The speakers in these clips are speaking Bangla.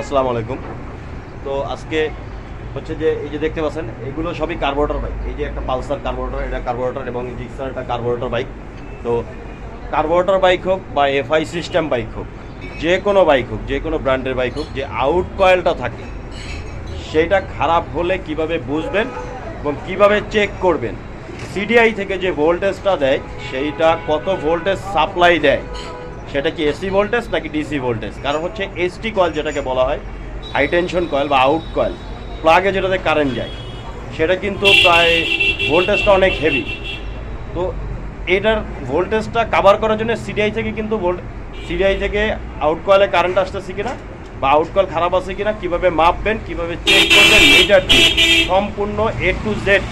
আসসালামু আলাইকুম। তো আজকে হচ্ছে যে এই যে দেখতে পাচ্ছেন, এগুলো সবই কার্বোরেটর বাইক এই যে একটা পালসার কার্বোরেটর এটা কার্বোরেটর এবং জিক্সার একটা কার্বোরেটর বাইক তো কার্বোরেটর বাইক হোক বা এফআই সিস্টেম বাইক হোক, যে কোনো বাইক হোক, যে কোনো ব্র্যান্ডের বাইক হোক, যে আউট কয়েলটা থাকে সেইটা খারাপ হলে কীভাবে বুঝবেন এবং কীভাবে চেক করবেন? সিডিআই থেকে যে ভোল্টেজটা দেয়, সেইটা কত ভোল্টেজ সাপ্লাই দেয়? সেটা কি এসি ভোল্টেজ নাকি ডিসি ভোল্টেজ কারণ হচ্ছে এসটি কয়েল যেটাকে বলা হয় হাই টেনশন কয়েল বা আউট কয়েল প্লাগে যেটাতে কারেন্ট যায়, সেটা কিন্তু প্রায় ভোল্টেজটা অনেক হেভি তো এটার ভোল্টেজটা কাভার করার জন্য সিডিআই থেকে কিন্তু ভোল্ট সিডিআই থেকে আউট কয়েলে কারেন্ট আসতেছে কিনা বা আউট কয়েল খারাপ আছে কিনা, কীভাবে মাপবেন, কীভাবে চেক করবেন মিটার দিয়ে সম্পূর্ণ এ টু জেড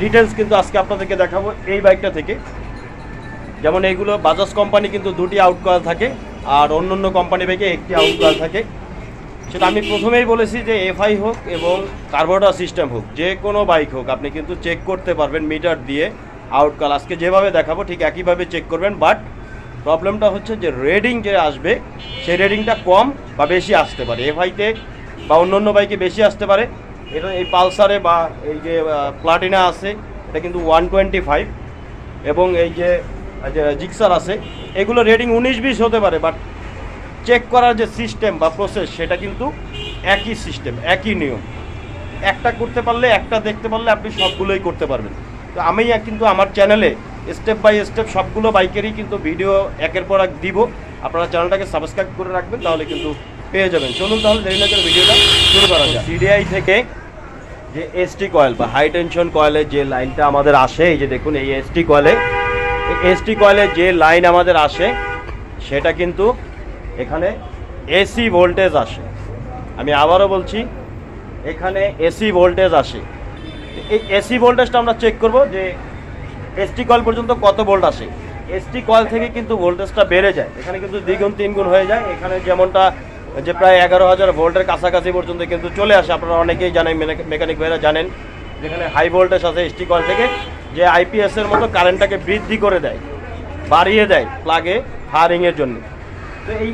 ডিটেলস কিন্তু আজকে আপনাদেরকে দেখাবো এই বাইকটা থেকে। যেমন এইগুলো বাজাজ কোম্পানি কিন্তু দুটি আউট কয়েল থাকে, আর অন্য অন্য কোম্পানি বাইকে একটি আউট কয়েল থাকে। সেটা আমি প্রথমেই বলেছি যে এফআই হোক এবং কার্বোরেটর সিস্টেম হোক, যে কোনো বাইক হোক, আপনি কিন্তু চেক করতে পারবেন মিটার দিয়ে আউট কল আজকে যেভাবে দেখাবো ঠিক একইভাবে চেক করবেন বাট প্রবলেমটা হচ্ছে যে রেডিং যে আসবে, সেই রেডিংটা কম বা বেশি আসতে পারে। এফআইতে বা অন্য অন্য বাইকে বেশি আসতে পারে। এটা এই পালসারে বা এই যে প্লাটিনা আছে, এটা কিন্তু ওয়ান টোয়েন্টি ফাইভ এবং এই যে জিক্সার আছে, এগুলো রেডিং উনিশ বিশ হতে পারে বাট চেক করার যে সিস্টেম বা প্রসেস সেটা কিন্তু একই সিস্টেম একই নিয়ম। একটা করতে পারলে, একটা দেখতে পারলে আপনি সবগুলোই করতে পারবেন। তো আমি কিন্তু আমার চ্যানেলে স্টেপ বাই স্টেপ সবগুলো বাইকেরই কিন্তু ভিডিও একের পর এক দিব। আপনারা চ্যানেলটাকে সাবস্ক্রাইব করে রাখবেন, তাহলে কিন্তু পেয়ে যাবেন। চলুন তাহলে, দেরি না ভিডিওটা শুরু করা যায় সিডিআই থেকে যে এসটি কয়েল বা হাই টেনশন কয়েলের যে লাইনটা আমাদের আসে, এই যে দেখুন, এই এসটি কয়েলে এসটি কয়েলের যে লাইন আমাদের আসে, সেটা কিন্তু এখানে এসি ভোল্টেজ আসে। আমি আবারও বলছি, এখানে এসি ভোল্টেজ আসে। এই এসি ভোল্টেজটা আমরা চেক করব যে এসটি কয়েল পর্যন্ত কত ভোল্ট আসে। এসটি কয়েল থেকে কিন্তু ভোল্টেজটা বেড়ে যায়। এখানে কিন্তু দ্বিগুণ, তিনগুণ হয়ে যায়। এখানে যেমনটা যে প্রায় এগারো হাজার ভোল্টের কাছাকাছি পর্যন্ত কিন্তু চলে আসে। আপনারা অনেকেই জানেন মেকানিক ভাইরা জানেন। যেখানে হাই ভোল্টেজ আছে এসটি কয়েল থেকে, যে আইপিএস এর মতো কারেন্টটাকে বৃদ্ধি করে দেয়, বাড়িয়ে দেয় প্লাগে ফায়ারিংয়ের জন্য। তো এই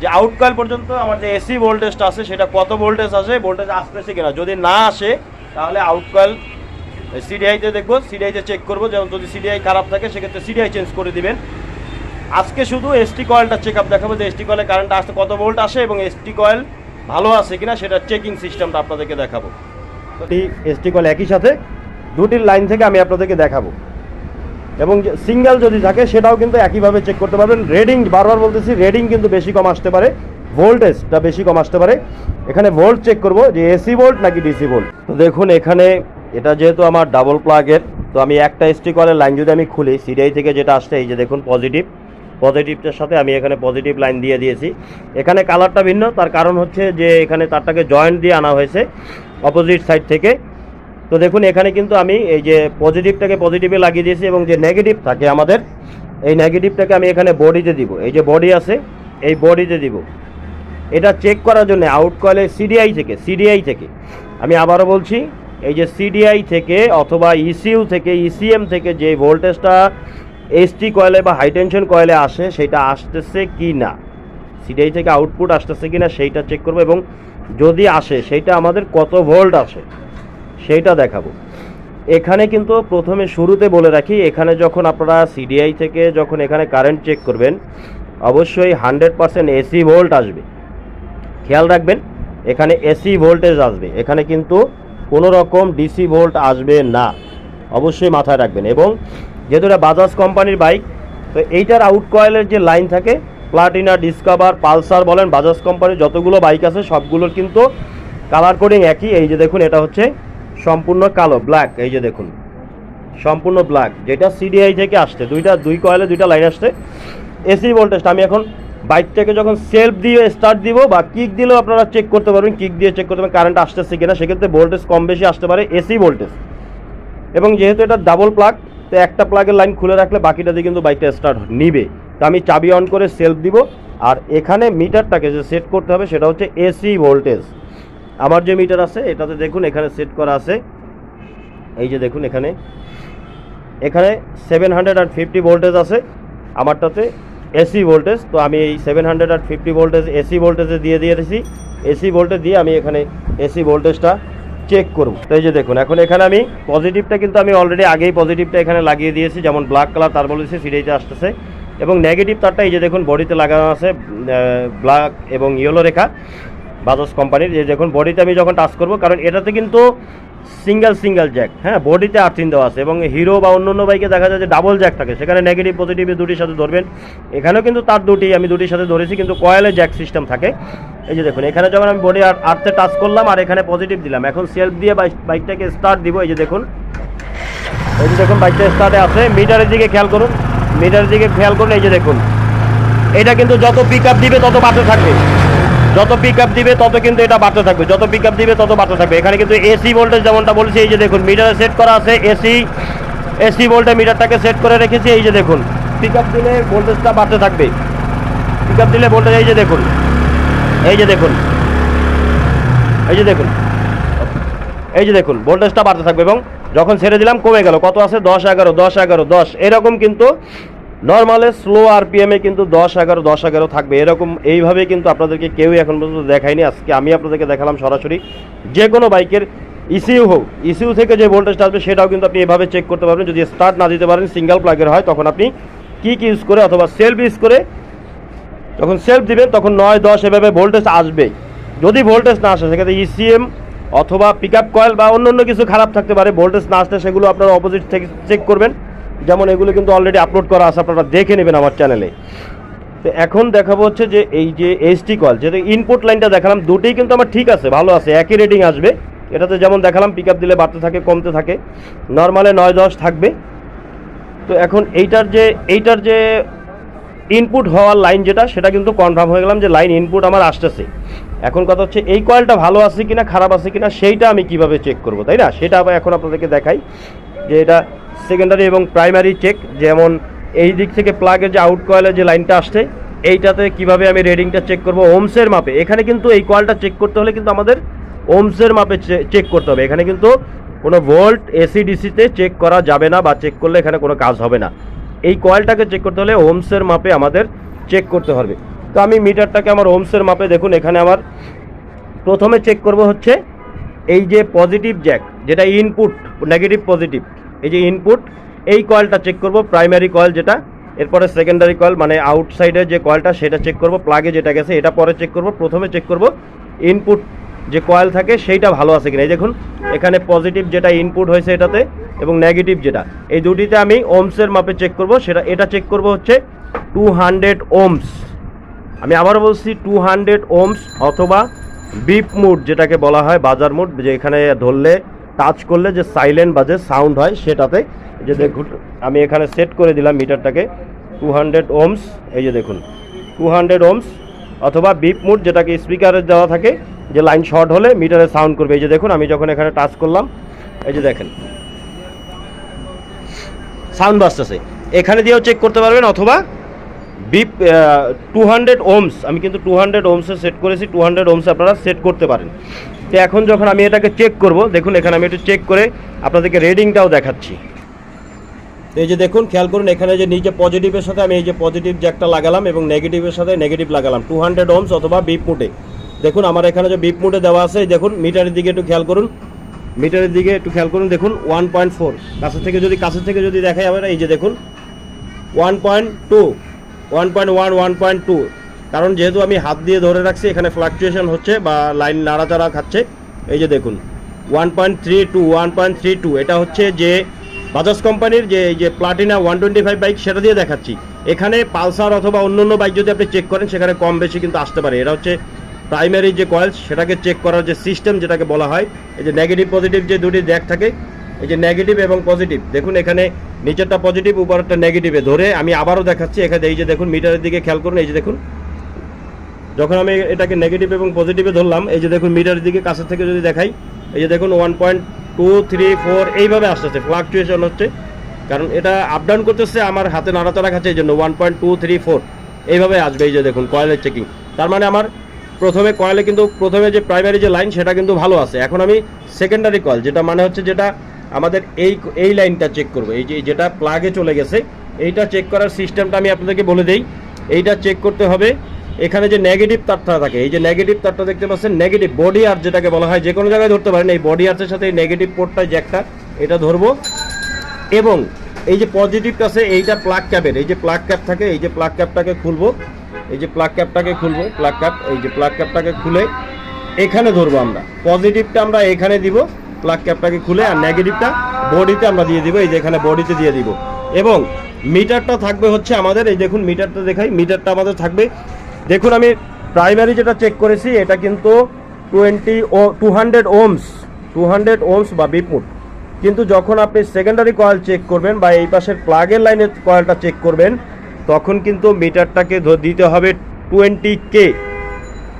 যে আউট কয়েল পর্যন্ত আমার যে এসি ভোল্টেজটা আছে, সেটা কত ভোল্টেজ আসে ভোল্টেজ আসতেছে কিনা, যদি না আসে, তাহলে আউট কয়েল সিডিআইতে দেখব সিডিআইতে চেক করব, যেমন যদি সিডিআই খারাপ থাকে, সেক্ষেত্রে সিডিআই চেঞ্জ করে দিবেন। আজকে শুধু এসটি কয়েলটা চেক আপ দেখাবো, যে এসটি কয়েলে কারেন্ট আসতে কত ভোল্ট আসে এবং এসটি কয়েল ভালো আছে কিনা, সেটা চেকিং সিস্টেমটা আপনাদেরকে দেখাবো। এসটি কয়েল একই সাথে দুটির লাইন থেকে আমি আপনাদেরকে দেখাবো। এবং সিঙ্গেল যদি থাকে, সেটাও কিন্তু একইভাবে চেক করতে পারবেন। রেডিং, বারবার বলতেছি, রেডিং কিন্তু বেশি কম আসতে পারে। ভোল্টেজটা বেশি কম আসতে পারে। এখানে ভোল্ট চেক করব, যে এসি ভোল্ট নাকি ডিসি ভোল্ট। তো দেখুন, এখানে এটা যেহেতু আমার ডাবল প্লাগের তো আমি একটা এসটি কলের লাইন যদি আমি খুলি সিডিআই থেকে যেটা আসছে, এই যে দেখুন পজিটিভ পজিটিভটার সাথে আমি এখানে পজিটিভ লাইন দিয়ে দিয়েছি। এখানে কালারটা ভিন্ন, তার কারণ হচ্ছে যে এখানে তারটাকে জয়েন্ট দিয়ে আনা হয়েছে। অপোজিট সাইড থেকে। তো দেখুন, এখানে কিন্তু আমি এই যে পজিটিভটাকে পজিটিভে লাগিয়ে দিয়েছি এবং যে নেগেটিভ থাকে আমাদের, এই নেগেটিভটাকে আমি এখানে বডিতে দিব। এই যে বডি আছে, এই বডিতে দিব। এটা চেক করার জন্য আউট কলে সিডিআই থেকে সিডিআই থেকে। আমি আবারও বলছি, এই যে সিডিআই থেকে অথবা ইসিইউ থেকে ইসিএম থেকে যে ভোল্টেজটা এসটি কয়েলে বা হাইটেনশন কয়েলে আসে, সেটা আসতেছে কি না সিডিআই থেকে আউটপুট আসতেছে কি না সেইটা চেক করব এবং যদি আসে, সেইটা আমাদের কত ভোল্ট আসে, সেইটা দেখাবো। এখানে কিন্তু প্রথমে শুরুতে বলে রাখি, এখানে যখন আপনারা সিডিআই থেকে যখন এখানে কারেন্ট চেক করবেন, অবশ্যই হান্ড্রেড পার্সেন্ট এসি ভোল্ট আসবে। খেয়াল রাখবেন, এখানে এসি ভোল্টেজ আসবে। এখানে কিন্তু কোনো রকম ডিসি ভোল্ট আসবে না। অবশ্যই মাথায় রাখবেন। এবং যেহেতু এটা বাজাজ কোম্পানির বাইক তো এইটার আউট কয়েলের যে লাইন থাকে প্লাটিনা, ডিসকভার, পালসার বলেন, বাজাজ কোম্পানির যতগুলো বাইক আছে, সবগুলোর কিন্তু কালার কোডিং একই। এই যে দেখুন, এটা হচ্ছে সম্পূর্ণ কালো, ব্ল্যাক, এই যে দেখুন। সম্পূর্ণ ব্ল্যাক, যেটা সিডিআই থেকে আসছে। দুইটা, দুই কয়েলে দুইটা লাইন আসছে। এসি ভোল্টেজটা, আমি এখন বাইকটাকে যখন সেলফ দিয়ে স্টার্ট দিব বা কিক দিলেও আপনারা চেক করতে পারবেন কিক দিয়ে চেক করতে পারবেন কারেন্ট আসতেছে কিনা, সেক্ষেত্রে ভোল্টেজ কম বেশি আসতে পারে এসি ভোল্টেজ। এবং যেহেতু এটা ডাবল প্লাগ তো একটা প্লাগের লাইন খুলে রাখলে বাকিটা দিয়ে কিন্তু বাইকটা স্টার্ট নিবে। তো আমি চাবি অন করে সেলফ দিব। আর এখানে মিটারটাকে যে সেট করতে হবে সেটা হচ্ছে এসি ভোল্টেজ আমার যে মিটার আছে, এটাতে দেখুন এখানে সেট করা আছে। এই যে দেখুন এখানে। এখানে seven hundred and fifty voltage আছে। আমারটাতে এসি ভোল্টেজ তো আমি এই seven hundred and fifty voltage AC ভোল্টেজে দিয়ে দিয়েছি। এসি ভোল্টেজ দিয়ে আমি এখানে এসি ভোল্টেজটা চেক করব। তো এই যে দেখুন, এখন এখানে আমি পজিটিভটা কিন্তু আমি অলরেডি আগেই পজিটিভটা এখানে লাগিয়ে দিয়েছি। যেমন ব্ল্যাক কালার তার বলেছি সিরিজে আসতেছে। এবং নেগেটিভ তারটা এই যে দেখুন বডিতে লাগানো আছে ব্ল্যাক এবং ইয়েলো রেখা বাজাজ কোম্পানির যে দেখুন বডিতে আমি যখন টাচ করব, কারণ এটাতে কিন্তু সিঙ্গেল সিঙ্গেল জ্যাক হ্যাঁ বডিতে আর্থিন দেওয়া আছে এবং হিরো বা অন্য অন্য বাইকে দেখা যায় যে ডাবল জ্যাক থাকে। সেখানে নেগেটিভ পজিটিভ দুটির সাথে ধরবেন। এখানেও কিন্তু তার দুটি, আমি দুটির সাথে ধরেছি, কিন্তু কয়েলে জ্যাক সিস্টেম থাকে। এই যে দেখুন, এখানে যখন আমি বডি আর্থে টাচ করলাম আর এখানে পজিটিভ দিলাম, এখন সেলফ দিয়ে বাইক- বাইকটাকে স্টার্ট দিব। এই যে দেখুন, এই যে দেখুন বাইকটা স্টার্টে আছে। মিটারের দিকে খেয়াল করুন। মিটারের দিকে খেয়াল করুন এই যে দেখুন, এটা কিন্তু যত পিক আপ দিবে তত বাড়তে থাকবে। যত পিক আপ দিবে তত কিন্তু এটা বাড়তে থাকবে। যত পিক দিবে তত বাড়তে থাকবে। এখানে কিন্তু এসি ভোল্টেজ যেমনটা বলছি, এই যে দেখুন, মিটারে সেট করা আছে এসি এসি ভোল্টে মিটারটাকে সেট করে রেখেছি, এই যে দেখুন পিক আপ দিলে ভোল্টেজটা বাড়তে থাকবে। পিক দিলে ভোল্টেজ এই যে দেখুন, এই যে দেখুন, এই যে দেখুন, এই যে দেখুন ভোল্টেজটা বাড়তে থাকবে এবং যখন ছেড়ে দিলাম, কমে গেল। কত আছে? দশ এগারো দশ এগারো, দশ। এরকম কিন্তু নর্মালে স্লো আরপিএমে কিন্তু দশ এগারো দশ এগারো থাকবে। এরকম এইভাবে কিন্তু আপনাদেরকে কেউই এখন পর্যন্ত দেখায়নি। আজকে আমি আপনাদেরকে দেখালাম সরাসরি যে কোনো বাইকের ইসিউ হোক। ইসিউ থেকে যে ভোল্টেজটা আসবে, সেটাও কিন্তু আপনি এভাবে চেক করতে পারবেন। যদি স্টার্ট না দিতে পারেন সিঙ্গেল প্লাগের হয়, তখন আপনি কী কী ইউজ করে অথবা সেলফ ইউজ করে যখন সেলফ দিবেন, তখন নয়, দশ এভাবে ভোল্টেজ আসবে যদি ভোল্টেজ না আসে, সেক্ষেত্রে ইসিএম অথবা পিক আপ কয়েল বা অন্য অন্য কিছু খারাপ থাকতে পারে ভোল্টেজ না আসলে সেগুলো আপনারা অপোজিট থেকে চেক করবেন। যেমন এগুলো কিন্তু অলরেডি আপলোড করা আছে, আপনারা দেখে নেবেন আমার চ্যানেলে তো এখন দেখাবো হচ্ছে যে এই যে এইচটি কয়েল যেটা ইনপুট লাইনটা দেখালাম, দুটোই কিন্তু আমার ঠিক আছে, ভালো আছে, একই রেটিং আসবে। এটাতে যেমন দেখালাম পিক দিলে বাড়তে থাকে, কমতে থাকে নর্মালে নয় দশ থাকবে। তো এখন এইটার যে এইটার যে ইনপুট হওয়ার লাইন যেটা, সেটা কিন্তু কনফার্ম হয়ে গেলাম যে লাইন ইনপুট আমার আসতেছে। এখন কথা হচ্ছে, এই কয়েলটা ভালো আছে কিনা, খারাপ আছে কিনা, সেইটা আমি কীভাবে চেক করব, তাই না? সেটা আবার এখন আপনাদেরকে দেখাই যে এটা সেকেন্ডারি এবং প্রাইমারি চেক যেমন এই দিক থেকে প্লাগের যে আউট কয়েলের যে লাইনটা আসছে, এইটাতে কীভাবে আমি রেডিংটা চেক করব ওমসের মাপে। এখানে কিন্তু এই কয়েলটা চেক করতে হলে কিন্তু আমাদের ওমসের মাপে চেক করতে হবে। এখানে কিন্তু কোনো ভোল্ট এসি ডিসিতে চেক করা যাবে না বা চেক করলে এখানে কোনো কাজ হবে না। এই কয়েলটাকে চেক করতে হলে ওমসের মাপে আমাদের চেক করতে হবে। তো আমি মিটারটাকে আমার ওমসের মাপে দেখুন, এখানে আমার প্রথমে চেক করব হচ্ছে এই যে পজিটিভ জ্যাক যেটা ইনপুট নেগেটিভ পজিটিভ এই যে ইনপুট এই কয়েলটা চেক করব প্রাইমারি কয়েল যেটা, এরপরে সেকেন্ডারি কয়েল মানে আউটসাইডের যে কয়েলটা সেটা চেক করব প্লাগে যেটা গেছে, এটা পরে চেক করব, প্রথমে চেক করব ইনপুট যে কয়েল থাকে, সেইটা ভালো আছে কিনা। এই দেখুন, এখানে পজিটিভ যেটা ইনপুট হয়েছে এটাতে এবং নেগেটিভ যেটা। এই দুটিতে আমি ওমসের মাপে চেক করব, সেটা, এটা চেক করব হচ্ছে টু হান্ড্রেড ওমস আমি আবারও বলছি টু হান্ড্রেড ওমস অথবা বিপ মুড যেটাকে বলা হয়, বাজার মুড যে এখানে ধরলে টাচ করলে যে সাইলেন্ট বাজে সাউন্ড হয়, সেটাতে যে দেখুন, আমি এখানে সেট করে দিলাম মিটারটাকে টু হান্ড্রেড ওমস এই যে দেখুন টু হান্ড্রেড ওমস অথবা বিপ মুড যেটাকে স্পিকারে দেওয়া থাকে, যে লাইন শর্ট হলে মিটারে সাউন্ড করবে। এই যে দেখুন, আমি যখন এখানে টাচ করলাম, এই যে দেখেন সাউন্ড বাজতেছে। এখানে দিয়েও চেক করতে পারবেন, অথবা বিপ টু হান্ড্রেড ওমস আমি কিন্তু টু হান্ড্রেড ওমসে সেট করেছি টু হান্ড্রেড ওমস আপনারা সেট করতে পারেন। তো এখন যখন আমি এটাকে চেক করব, দেখুন এখানে আমি একটু চেক করে আপনাদেরকে রেডিংটাও দেখাচ্ছি। এই যে দেখুন, খেয়াল করুন, এখানে যে নিচে পজিটিভের সাথে আমি এই যে পজিটিভ জ্যাকটা লাগালাম এবং নেগেটিভের সাথে নেগেটিভ লাগালাম টু হান্ড্রেড ওমস অথবা বিপ মুটে দেখুন, আমার এখানে যে বিপ মুটে দেওয়া আছে দেখুন, মিটারের দিকে একটু খেয়াল করুন। মিটারের দিকে একটু খেয়াল করুন, দেখুন ওয়ান পয়েন্ট ফোর কাছে থেকে যদি কাছে থেকে যদি দেখা যাবে এই যে দেখুন one point two one point one one point two কারণ যেহেতু আমি হাত দিয়ে ধরে রাখছি, এখানে ফ্লাকচুয়েশন হচ্ছে বা লাইন নাড়াচাড়া খাচ্ছে, এই যে দেখুন one point three two one point three two এটা হচ্ছে যে বাজাজ কোম্পানির যে যে Platina one twenty five bike সেটা দিয়ে দেখাচ্ছি। এখানে পালসার অথবা অন্য অন্য বাইক যদি আপনি চেক করেন, সেখানে কম বেশি কিন্তু আসতে পারে। এটা হচ্ছে প্রাইমারি যে কয়েলস সেটাকে চেক করার যে সিস্টেম যেটাকে বলা হয়, এই যে নেগেটিভ পজিটিভ যে দুটি দেখ থাকে, এই যে নেগেটিভ এবং পজিটিভ দেখুন, এখানে নিচেরটা পজিটিভ উপরেরটা নেগেটিভে ধরে আমি আবারও দেখাচ্ছি এখানে, এই যে দেখুন মিটারের দিকে খেয়াল করুন, এই যে দেখুন। যখন আমি এটাকে নেগেটিভ এবং পজিটিভে ধরলাম, এই যে দেখুন মিটারের দিকে কাছের থেকে যদি দেখাই, এই যে দেখুন one point two three four এইভাবে আসতেছে ফ্লাকচুয়েশন হচ্ছে। কারণ এটা আপ ডাউন করতেছে, আমার হাতে নাড়াচাড়া খাচ্ছে, এই জন্য one point two three four এইভাবে আসবে, এই যে দেখুন কয়েলের চেকিং তার মানে আমার প্রথমে কয়েলে কিন্তু, প্রথমে যে প্রাইমারি যে লাইন সেটা কিন্তু ভালো আছে। এখন আমি সেকেন্ডারি কয়েল যেটা মানে হচ্ছে যেটা আমাদের এই এই লাইনটা চেক করব। এই যে যেটা প্লাগে চলে গেছে, এইটা চেক করার সিস্টেমটা আমি আপনাদেরকে বলে দেই। এইটা চেক করতে হবে। এখানে যে নেগেটিভ তারটা থাকে, এই যে নেগেটিভ তারটা দেখতে পাচ্ছেন নেগেটিভ বডি আর যেটাকে বলা হয়, যে কোনো জায়গায় ধরতে পারেন, এই বডি আর্চের সাথে এই নেগেটিভ পোর্টটা জ্যাকটা এটা ধরবো। এবং এই যে পজিটিভটা আছে, এইটা প্লাগ ক্যাপের এই যে প্লাগ ক্যাপ থাকে, এই যে প্লাগ ক্যাপটাকে খুলবো। এই যে প্লাগ ক্যাপটাকে খুলবো প্লাগ ক্যাপ এই যে প্লাগ ক্যাপটাকে খুলে এখানে ধরবো আমরা। পজিটিভটা আমরা এখানে দিব। প্লাগ ক্যাপটাকে খুলে আর নেগেটিভটা বডিতে আমরা দিয়ে দিব, এই যে এখানে বডিতে দিয়ে দিব। এবং মিটারটা থাকবে হচ্ছে আমাদের, এই দেখুন মিটারটা দেখাই মিটারটা আমাদের থাকবে। দেখুন আমি প্রাইমারি যেটা চেক করেছি, এটা কিন্তু টোয়েন্টি ও two hundred ohms two hundred ohms বা বিপুট কিন্তু যখন আপনি সেকেন্ডারি কয়েল চেক করবেন বা এই পাশের প্লাগের লাইনের কয়েলটা চেক করবেন, তখন কিন্তু মিটারটাকে দিতে হবে টোয়েন্টি কে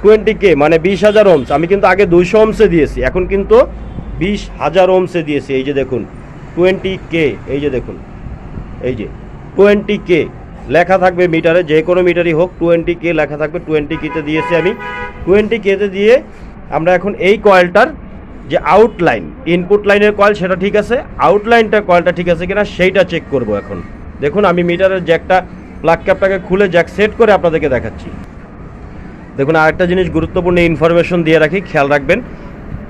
টোয়েন্টি কে মানে বিশ হাজার ওমস আমি কিন্তু আগে দুইশো ওমসে দিয়েছি। এখন কিন্তু বিশ হাজার ওমসে দিয়েছি, এই যে দেখুন টোয়েন্টি কে এই যে দেখুন, এই যে টোয়েন্টি কে লেখা থাকবে মিটারে, যে কোনো মিটারই হোক টোয়েন্টি কে লেখা থাকবে টোয়েন্টি কেতে দিয়েছি আমি। টোয়েন্টি কেতে দিয়ে আমরা এখন এই কয়েলটার যে আউটলাইন ইনপুট লাইনের কয়েল, সেটা ঠিক আছে? আউটলাইনটা কয়েলটা ঠিক আছে কিনা, সেইটা চেক করব এখন। দেখুন, আমি মিটারের জ্যাকটা প্লাগ ক্যাপটাকে খুলে জ্যাক সেট করে আপনাদেরকে দেখাচ্ছি। দেখুন, আরেকটা জিনিস গুরুত্বপূর্ণ ইনফরমেশন দিয়ে রাখি, খেয়াল রাখবেন।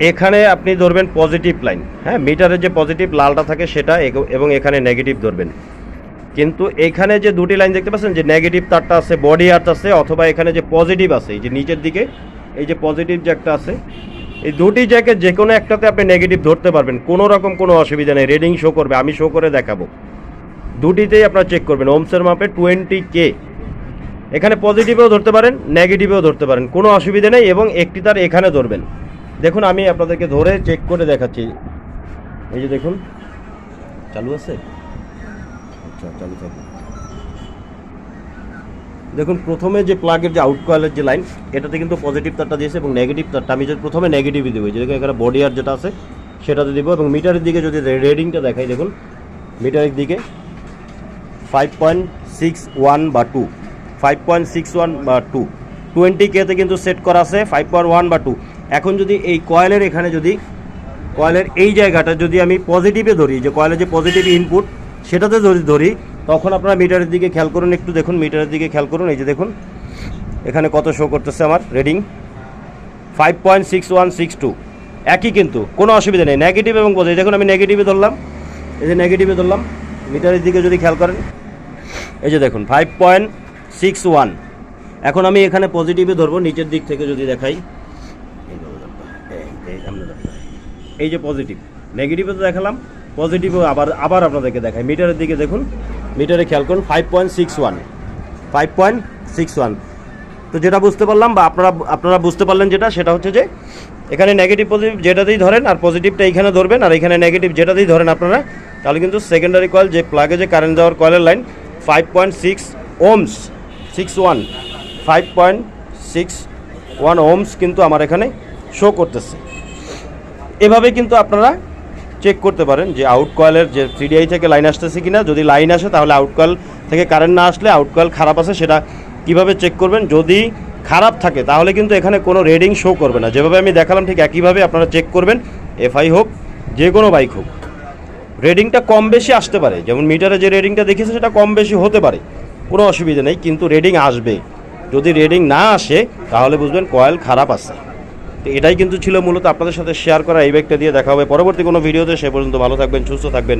এখানে আপনি ধরবেন পজিটিভ লাইন হ্যাঁ মিটারের যে পজিটিভ লালটা থাকে সেটা এবং এখানে নেগেটিভ ধরবেন। কিন্তু এখানে যে দুটি লাইন দেখতে পাচ্ছেন, যে নেগেটিভ তারটা আছে বডি আর্ট আছে, অথবা এখানে যে পজিটিভ আছে, এই যে নিচের দিকে, এই যে পজিটিভ জ্যাকটা আছে, এই দুটি জ্যাকের যে কোনো একটাতে আপনি নেগেটিভ ধরতে পারবেন। কোনো রকম কোনো অসুবিধা নেই রেডিং শো করবে, আমি শো করে দেখাবো। দুটিতেই আপনারা চেক করবেন ওমসের মাপে টোয়েন্টি কে এখানে পজিটিভেও ধরতে পারেন নেগেটিভেও ধরতে পারেন, কোনো অসুবিধা নেই এবং একটি তার এখানে ধরবেন। দেখুন আমি আপনাদেরকে ধরে চেক করে দেখাচ্ছি। এই যে দেখুন চালু আছে? আচ্ছা চালু থাকবে। দেখুন প্রথমে যে প্লাগের যে আউট কয়েলের যে লাইন এটাতে কিন্তু পজিটিভ তারটা দিয়েছে এবং নেগেটিভ তারটা। আমি যদি প্রথমে নেগেটিভই দেবো যেটাকে এখানে বডি আর যেটা আছে সেটাতে দেবো এবং মিটারের দিকে যদি রেডিংটা দেখাই দেখুন মিটারের দিকে ফাইভ পয়েন্ট সিক্স ওয়ান বা two five point six one বা টু টোয়েন্টি কেতে কিন্তু সেট করা আছে ফাইভ পয়েন্ট ওয়ান বা টু এখন যদি এই কয়েলের এখানে যদি কয়েলের এই জায়গাটা যদি আমি পজিটিভে ধরি, যে কয়েলের যে পজিটিভ ইনপুট সেটাতে যদি ধরি, তখন আপনারা মিটারের দিকে খেয়াল করুন, একটু দেখুন মিটারের দিকে খেয়াল করুন, এই যে দেখুন, এখানে কত শো করতেছে আমার reading five point six one six two একই কিন্তু, কোনো অসুবিধা নেই নেগেটিভ এবং পজিটিভ দেখুন, আমি নেগেটিভে ধরলাম, এই যে নেগেটিভে ধরলাম মিটারের দিকে যদি খেয়াল করেন, এই যে দেখুন ফাইভ পয়েন্ট সিক্স ওয়ান এখন আমি এখানে পজিটিভে ধরবো, নিচের দিক থেকে যদি দেখাই এই যে ধরবো, এই- এই সামনে ধরবো। এই যে পজিটিভ নেগেটিভে তো দেখালাম পজিটিভও আবার আবার আপনাদেরকে দেখাই। মিটারের দিকে দেখুন, মিটারে খেয়াল করুন five point six one five point six one তো যেটা বুঝতে পারলাম বা আপনারা আপনারা বুঝতে পারলেন যেটা, সেটা হচ্ছে যে এখানে নেগেটিভ পজিটিভ যেটাতেই ধরেন, আর পজিটিভটা এইখানে ধরবেন, আর এখানে নেগেটিভ যেটাতেই ধরেন আপনারা, তাহলে কিন্তু সেকেন্ডারি কয়েল যে প্লাগে যে কারেন্ট দেওয়ার কয়েলের line five point six ohms six one five point six one ohms কিন্তু আমার এখানে শো করতেছে। এভাবে কিন্তু আপনারা চেক করতে পারেন যে আউট কয়েলের যে সিডিআই থেকে লাইন আসতেছে কিনা। যদি লাইন আসে, তাহলে আউট কয়েল থেকে কারেন্ট না আসলে আউট কয়েল খারাপ আছে, সেটা কীভাবে চেক করবেন? যদি খারাপ থাকে, তাহলে কিন্তু এখানে কোনো রেডিং শো করবে না। যেভাবে আমি দেখালাম, ঠিক একইভাবে আপনারা চেক করবেন। এফআই হোক, যে কোনো বাইক হোক রেডিংটা কম বেশি আসতে পারে। যেমন মিটারে যে রেডিংটা দেখেছে সেটা কম বেশি হতে পারে। কোনো অসুবিধা নেই, কিন্তু রেডিং আসবে। যদি রেডিং না আসে, তাহলে বুঝবেন কয়েল খারাপ আছে। তো এটাই কিন্তু ছিল মূলত আপনাদের সাথে শেয়ার করা, এই ব্যাগটা দিয়ে দেখা হবে পরবর্তী কোনো ভিডিওতে সে পর্যন্ত ভালো থাকবেন, সুস্থ থাকবেন।